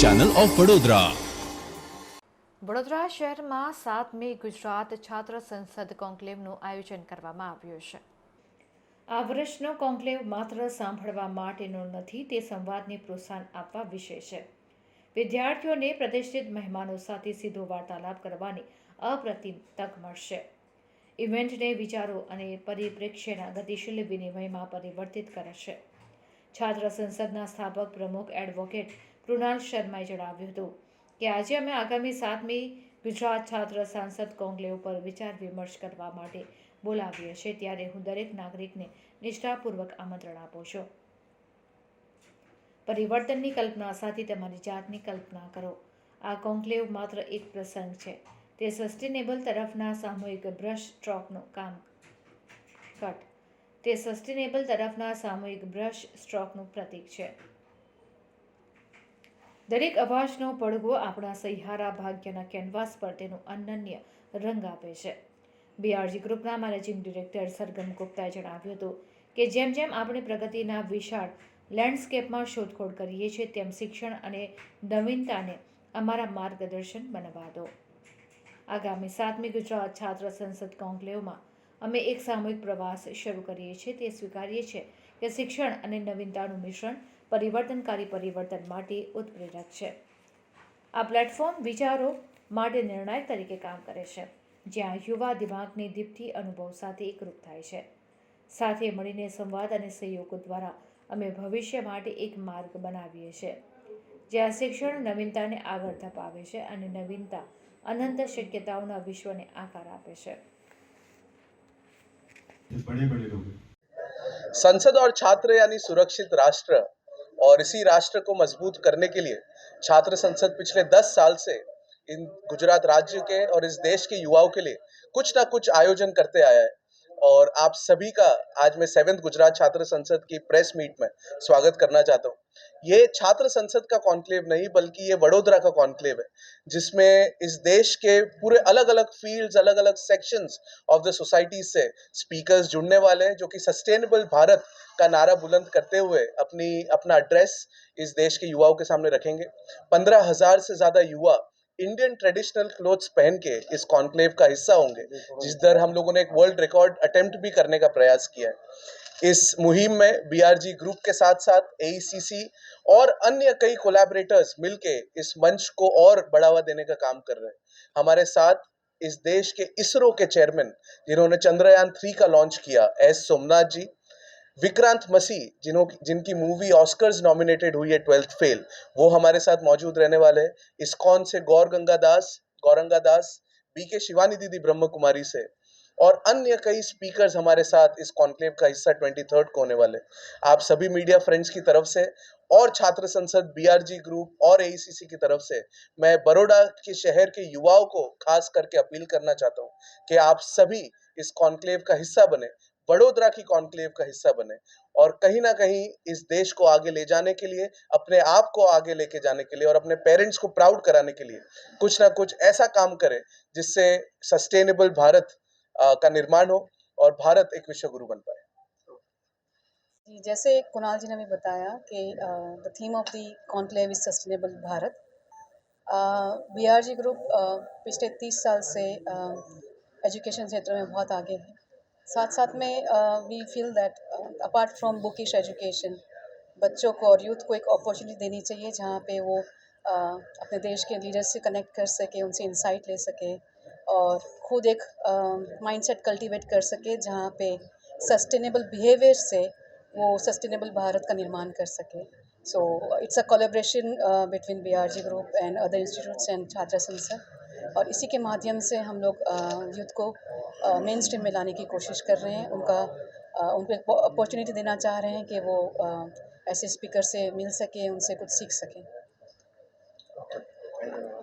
Channel of Vadodara Vadodara શહેરમાં સાતમી ગુજરાત છાત્ર સંસદ કોન્ક્લેવનું આયોજન કરવામાં આવ્યું છે. આ વર્ષનો કોન્ક્લેવ માત્ર સાંભળવા માટેનો નથી તે સંવાદને પ્રોત્સાહન આપવા વિશે છે. વિદ્યાર્થીઓને પ્રતિષ્ઠિત મહેમાનો સાથે સીધો વાર્તાલાપ કરવાની અપ્રતિમ તક મળશે. ઇવેન્ટને વિચારો અને પરિપ્રેક્ષ્યના ગતિશીલ વિનિમયમાં પરિવર્તિત કરશે છાત્ર સંસદના સ્થાપક પ્રમુખ એડવોકેટ કૃણાલ શર્માએ જણાવ્યું હતું કે આજે અમે આગામી સાતમી ગુજરાત છાત્ર સાંસદ કોંગ્લેવ પર વિચાર વિમર્શ કરવા માટે બોલાવીએ છીએ. ત્યારે હું દરેક નાગરિકને નિષ્ઠાપૂર્વક આમંત્રણ આપું છું. પરિવર્તનની કલ્પના સાથે તમારી જાતની કલ્પના કરો. આ કોન્ક્લેવ માત્ર એક પ્રસંગ છે. તે સસ્ટેનેબલ તરફના સામૂહિક બ્રશ સ્ટ્રોકનું કામ કટ તે સસ્ટેનેબલ તરફના સામૂહિક બ્રશ સ્ટ્રોકનું પ્રતીક છે. દરેક અભાસનો પડઘો આપણા સહિયારા ભાગ્યના કેનવાસ પર તેનું અનન્ય રંગ આપે છે. બીઆરજી ગ્રુપના મેનેજિંગ ડિરેક્ટર સરગમ ગુપ્તાએ જણાવ્યું હતું કે જેમ જેમ આપણે પ્રગતિના વિશાળ લેન્ડસ્કેપમાં શોધખોળ કરીએ છીએ, તેમ શિક્ષણ અને નવીનતાને અમારા માર્ગદર્શન બનવા દો આગામી સાતમી ગુજરાત છાત્ર સંસદ કોન્ક્લેવમાં અમે એક સામૂહિક પ્રવાસ શરૂ કરીએ છીએ, તે સ્વીકારીએ છીએ કે શિક્ષણ અને નવીનતાનું મિશ્રણ પરિવર્તનકારી પરિવર્તન માટે ઉત્પ્રેરક છે. આ પ્લેટફોર્મ વિચારો માટે નિર્ણાયક તરીકે કામ કરે છે, જ્યાં યુવા દિમાગની દીપ્તિ અનુભવ સાથે એકરૂપ થાય છે. સાથે મળીને સંવાદ અને સહયોગો દ્વારા અમે ભવિષ્ય માટે એક માર્ગ બનાવીએ છીએ, જ્યાં શિક્ષણ નવીનતાને આગળ ધપાવે છે અને નવીનતા અનંત શક્યતાઓના વિશ્વને આકાર આપે છે. बड़े बड़े लोग संसद और छात्र यानी सुरक्षित राष्ट्र और इसी राष्ट्र को मज़बूत करने के लिए छात्र संसद पिछले दस साल से इन गुजरात राज्य के और इस देश के युवाओं के लिए कुछ ना कुछ आयोजन करते आया है। और आप सभी का आज मैं सेवेंथ गुजरात छात्र संसद की प्रेस मीट में स्वागत करना चाहता हूँ। ये छात्र संसद का कॉन्क्लेव नहीं, बल्कि ये वडोदरा का कॉन्क्लेव है, जिसमें इस देश के पूरे अलग अलग फील्ड्स अलग अलग सेक्शंस ऑफ़ द सोसाइटी से स्पीकर्स जुड़ने वाले हैं, जो कि सस्टेनेबल भारत का नारा बुलंद करते हुए अपनी, अपना एड्रेस इस देश के युवाओं के सामने रखेंगे। पंद्रह हज़ार से ज़्यादा युवा इंडियन ट्रेडिशनल क्लोथ्स पहन के इस कॉन्क्लेव का हिस्सा होंगे, जिस दर हम लोगों ने एक वर्ल्ड रिकॉर्ड अटेम्प्ट भी करने का प्रयास किया है। इस मुहिम में बीआरजी ग्रुप के साथ साथ एईसीसी और अन्य कई कोलैबोरेटर्स मिलके इस मंच को और बढ़ावा देने का काम कर रहे हैं। हमारे साथ इस देश के इसरो के चेयरमैन जिन्होंने चंद्रयान थ्री का लॉन्च किया एस सोमनाथ जी विक्रांत मसीह जिन्हों जिनकी मूवी ऑस्कर्स नॉमिनेटेड हुई है ट्वेल्थ फेल वो हमारे साथ मौजूद रहने वाले हैं। इस्कॉन से गौर गंगा दास गौरंगा दास बी के शिवानी दीदी ब्रह्म कुमारी से, और अन्य कई स्पीकर्स हमारे साथ इस कॉन्क्लेव का हिस्सा ट्वेंटी थर्ड को होने वाले आप सभी मीडिया फ्रेंड्स की तरफ़ से, और छात्र संसद बीआरजी ग्रुप और एईसीसी की तरफ़ से, मैं बड़ोड़ा के शहर के युवाओं को खास करके अपील करना चाहता हूँ कि आप सभी इस कॉन्क्लेव का हिस्सा बने वडोदरा की कॉन्क्लेव का हिस्सा बने और कहीं ना कहीं इस देश को आगे ले जाने के लिए, अपने आप को आगे लेके जाने के लिए और अपने पेरेंट्स को प्राउड कराने के लिए कुछ ना कुछ ऐसा काम करें जिससे सस्टेनेबल भारत का निर्माण हो और भारत एक विश्व गुरु बन पाए। जैसे कुणाल जी ने भी बताया कि the theme of the conclave is sustainable Bharat. B R G group पिछले तीस साल से एजुकेशन क्षेत्र में बहुत आगे है। साथ साथ में we feel that apart from bookish education बच्चों को और यूथ को एक अपॉर्चुनिटी देनी चाहिए जहाँ पे वो uh, अपने देश के लीडर्स से कनेक्ट कर सके उनसे इंसाइट ले सके और खुद एक माइंडसेट कल्टीवेट कर सके जहाँ पे सस्टेनेबल बिहेवियर से वो सस्टेनेबल भारत का निर्माण कर सके। So it's a collaboration between B R G group and other institutes and छात्र संसद और इसी के माध्यम से हम लोग यूथ को मेन स्ट्रीम में लाने की कोशिश कर रहे हैं। उनका उनको एक अपॉर्चुनिटी देना चाह रहे हैं कि वो ऐसे स्पीकर से मिल सकें, उनसे कुछ सीख सकें।